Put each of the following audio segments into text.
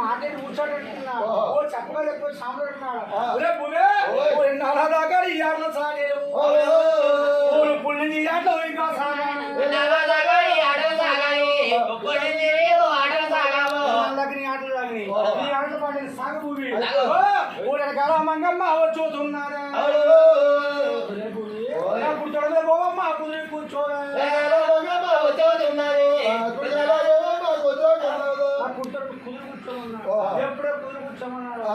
మాట్లాడి కూర్చోటంటున్నా ఓ చెప్పగా చెప్పు సాంబడు అంటున్నాడు. ఆ. ఒరే బువే ఓయ్. ఓ ఎన్నాళ్ళ దాకా ఓ, ఓ. పుల్లి నీ ఆటలు ఇంకా సాగాను. వాళ్ళకి నీ ఆటలు లాగినాయి. నీ ఆటలు ఎప్పుడో కుదిరి ఆ.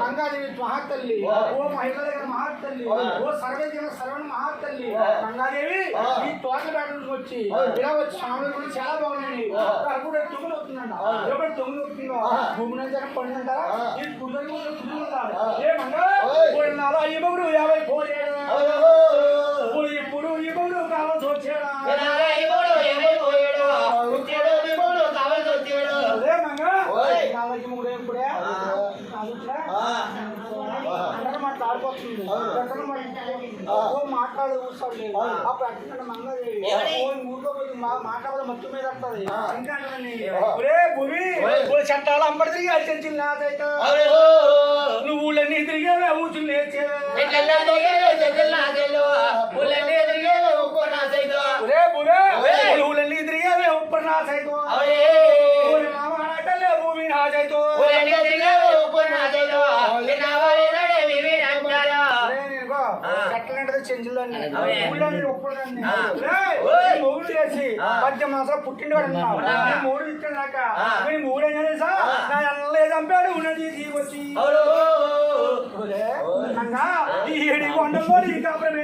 గంగాదేవి మహాతల్లి ఓ. ఓ మహిళ దగ్గర మహాతల్లి. ఓ సర్వజన సర్వణ మహాతల్లి. గంగాదేవి. ఈ తోట నుంచి వచ్చి. ఇలా వచ్చి స్వాములు కూడా చాలా బాగున్నాయి ఆ. కడుపుడు తొమ్మిది అవుతుందంట. ఎప్పుడు తొమ్మిది అవుతుందో. భూమి నుంచి పడిందంట. ఈ కుదిరి కుదిరి ఉంటారు మగుడు యాభై పోయాడు మాట్లాడు కూర్చోండి ఊరుకోపోయి మా- మాట్లాడదు మత్తు మీద వస్తుంది ఆ. ఆ. చట్టాలు అంబడి తిరిగి అడిచి నాదైతే. నువ్వు ఊళ్ళన్నీ ఓయ్. నువ్వు ఊళ్ళన్నీ తిరిగేవే ఉప్పుడు చెంచులని. మూడు చేసి. పద్దెనిమిది సంవత్సరాలు పుట్టిండవాడు మూడు ఇచ్చాక ఆ. నేను మూడేం చేసా ఆ. నా అన్నలే చంపాడు ఉన్నది తీసుకొచ్చి ఈ ఏడి కొండల్లో నీ కాపురం.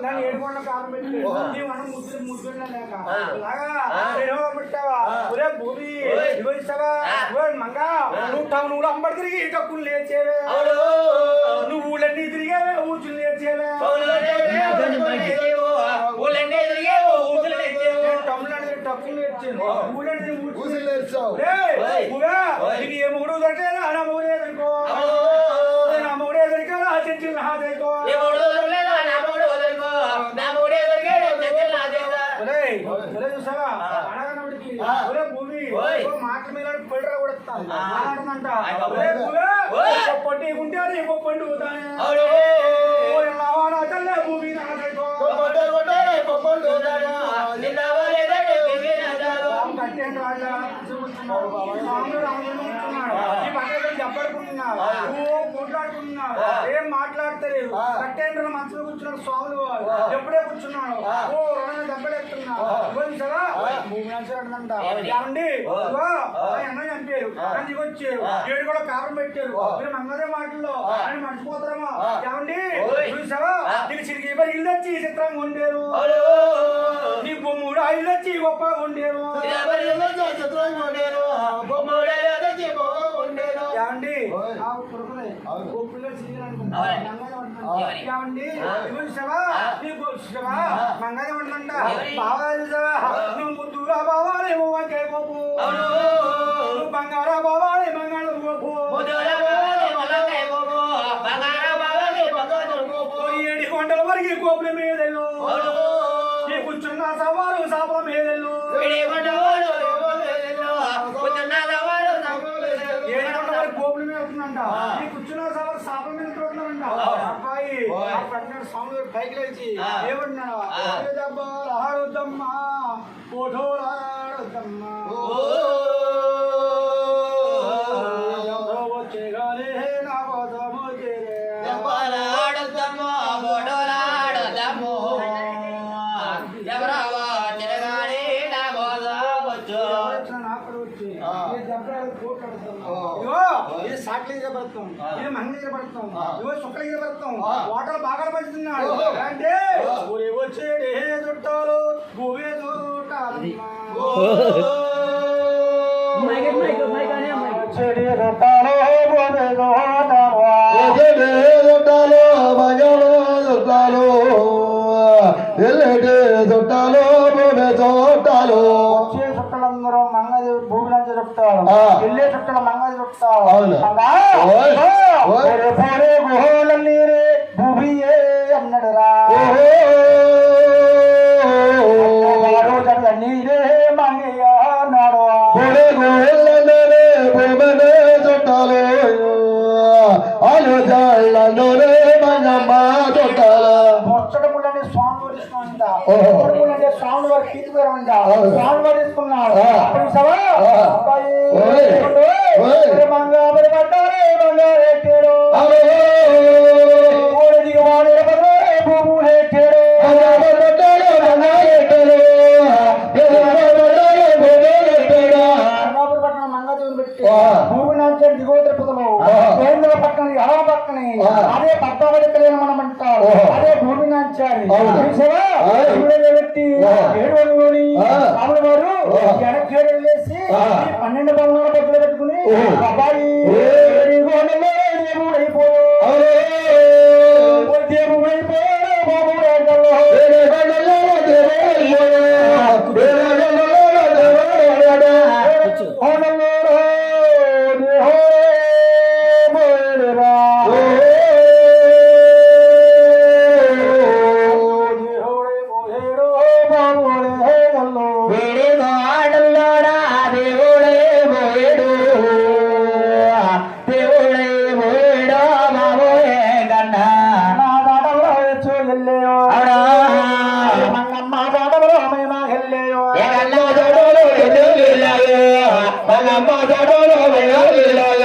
నన్ను ఏడు కొండల కాపురం పెట్టాడు. ఓ. నీ వన ముద్దులు ముద్దులు లేక. ఆ. ఆ. నేను పెట్టావా ఆ. ఒరే భూమి. ఇదిగో ఇస్తావా ఆ. మంగా నువ్వు టౌన్ నువ్వు అంబడి తిరిగి టక్కులు లేచేవే నువ్వు ఊళ్ళన్నీ తిరిగావే ఊచులు లేచేవే నేను టౌన్ అనేది టక్కులు లేచాను ఓ. ఊళ్ళన్నీ ఊచులు ఓయ్. నీకు ఏ మొగుడు దొరికితే నా మొగుడు ఏదనుకో నా మొగుడే దొరికా నా చెంచులు నా దేకో చూసావా? ఆ. ఒరే భూమి, మాటల మీద పడిరా కొడతాను. బాబోయ్. ఒరే భూమి, పొట్టి ఉంటే అది మాట్లాడతలేదు ఆ. కట్టేంద్ర మంచంలో కూర్చున్నాడు స్వాములు. ఎప్పుడే కూర్చున్నాడు. ఓ రెండు? ఏమండి. ఆ అన్న చంపారు. అని దిగొచ్చారు ఆ. ఏడు కూడా కాపురం పెట్టారు. మీరు మంగదే మాటల్లో. అని మర్చిపోతారేమో ఆ. ఏమండి. చూసావా. నీకు చిరిగి ఇల్లు వచ్చి చిత్రంగా ఉండేరు నీ బొమ్ముడు ఇల్లు వచ్చి గొప్పగా ఉండేరు ఓయ్. ఆ చూసావా నువ్వు ముద్దుగా బావాలేమో వంకాయ పోపు. నువ్వు బంగారా బావాలే బంగాళ పోపు. ఓ ఏడి కొండల వరకు కోపుల ఉంటుందంట ఈ కూర్చున్న సవారు సాపల మీద ఉంటుందంట అబ్బాయి. ఆ పట్టిన స్వామి పైకి లేచి. ఆడొద్దమ్మా ఫోటోలాడొద్దమ్మా ఇది సాట్ల దగ్గర పడతాం ఆ. ఇది మంగళ దగ్గర పడతాం ఆ. ఇదిగో శుక్ల దగ్గర పడతాం ఆ. ఓటలు బాగా పంచుతున్నాడు ఓహో. అంటే. ఊరి వచ్చేడే చుట్టాలు గువే చుట్టాలమ్మా. వచ్చేడే చుట్టాలు గువే చుట్టాలు. చుట్టాలు అవును. మంగా, ఒరే మంగాబడి పట్టారే ఓడి దిగవాడు ఎరపడే భూములు ఎట్టాడు? పట్టణం. భూమి నాంచే దిగువ తిరుపతిలో అదే పద్మావతి కళ్యాణం మనం అంటారు. అదే భూమి నాంచారి అవును. చూసావా ఆ. భూమిలో పెట్టి ఆ. ఏడు వందలోని ఆ. రాముల వారు ఆ. వెనక్కి ఏడు వేసి ఆ. ఈ పన్నెండు బంగాళ బొట్టులు పెట్టుకుని. అబ్బాయి la